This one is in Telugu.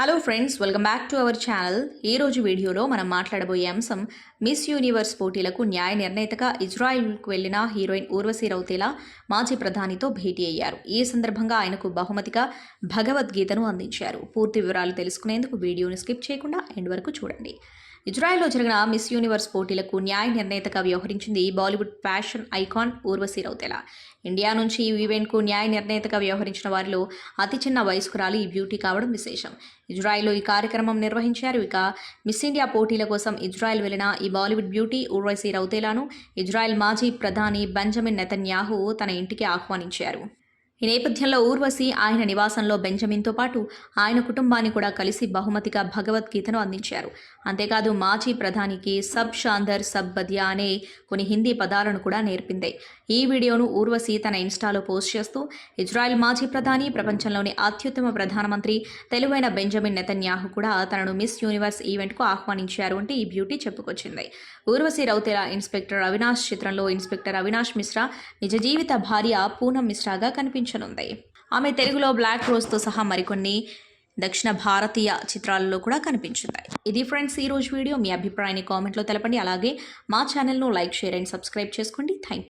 Hello friends welcome back to our channel ఈరోజు రోజు వీడియోలో మనం మాట్లాడబోయే అంశం మిస్ యూనివర్స్ పోటీలకు న్యాయ నిర్ణేతగా ఇజ్రాయిల్కు వెళ్ళిన హీరోయిన్ ఊర్వశి రౌతేలా మాజీ ప్రధానితో భేటీ అయ్యారు. ఈ సందర్భంగా ఆయనకు బహుమతిగా భగవద్గీతను అందించారు. పూర్తి వివరాలు తెలుసుకునేందుకు వీడియోని స్కిప్ చేయకుండా ఎండ్ వరకు చూడండి. ఇజ్రాయెల్లో జరిగిన మిస్ యూనివర్స్ పోటీలకు న్యాయ నిర్ణేతగా వ్యవహరించింది Bollywood fashion icon Urvashi Rautela. India నుంచి ఈ ఈవెంట్కు న్యాయ నిర్ణేతగా వ్యవహరించిన వారిలో అతి చిన్న వయస్కురాలు ఈ బ్యూటీ కావడం విశేషం. ఇజ్రాయెల్లో ఈ కార్యక్రమం నిర్వహించారు. ఇక మిస్ ఇండియా పోటీల కోసం ఇజ్రాయెల్ వెళ్ళిన ఈ బాలీవుడ్ బ్యూటీ ఊర్వశి రౌతేలాను ఇజ్రాయెల్ మాజీ ప్రధాని బెంజమిన్ నెతన్యాహు తన ఇంటికి ఆహ్వానించారు. ఈ నేపథ్యంలో ఊర్వశి ఆయన నివాసంలో బెంజమిన్తో పాటు ఆయన కుటుంబాన్ని కూడా కలిసి బహుమతిగా భగవద్గీతను అందించారు. అంతేకాదు మాజీ ప్రధానికి సబ్ షాందర్ సబ్ బదియా అనే కొన్ని హిందీ పదాలను కూడా నేర్పింది. ఈ వీడియోను ఊర్వశి తన ఇన్స్టాలో పోస్ట్ చేస్తూ ఇజ్రాయెల్ మాజీ ప్రధాని ప్రపంచంలోని అత్యుత్తమ ప్రధానమంత్రి తెలువైన బెంజమిన్ నెతన్యాహు కూడా తనను మిస్ యూనివర్స్ ఈవెంట్కు ఆహ్వానించారు అంటే ఈ బ్యూటీ చెప్పుకొచ్చింది. ఊర్వశి రౌతేలా ఇన్స్పెక్టర్ అవినాష్ చిత్రంలో ఇన్స్పెక్టర్ అవినాష్ మిశ్రా నిజ జీవిత భార్య పూనం మిశ్రాగా కనిపించారు. కనిపించనుంది ఆమె తెలుగులో బ్లాక్ రోజ్తో సహా మరికొన్ని దక్షిణ భారతీయ చిత్రాలలో కూడా కనిపించింది. ఇది ఫ్రెండ్స్ ఈ రోజు వీడియో. మీ అభిప్రాయాన్ని కామెంట్లో తెలపండి. అలాగే మా ఛానల్ను లైక్ షేర్ అండ్ సబ్స్క్రైబ్ చేసుకోండి. థ్యాంక్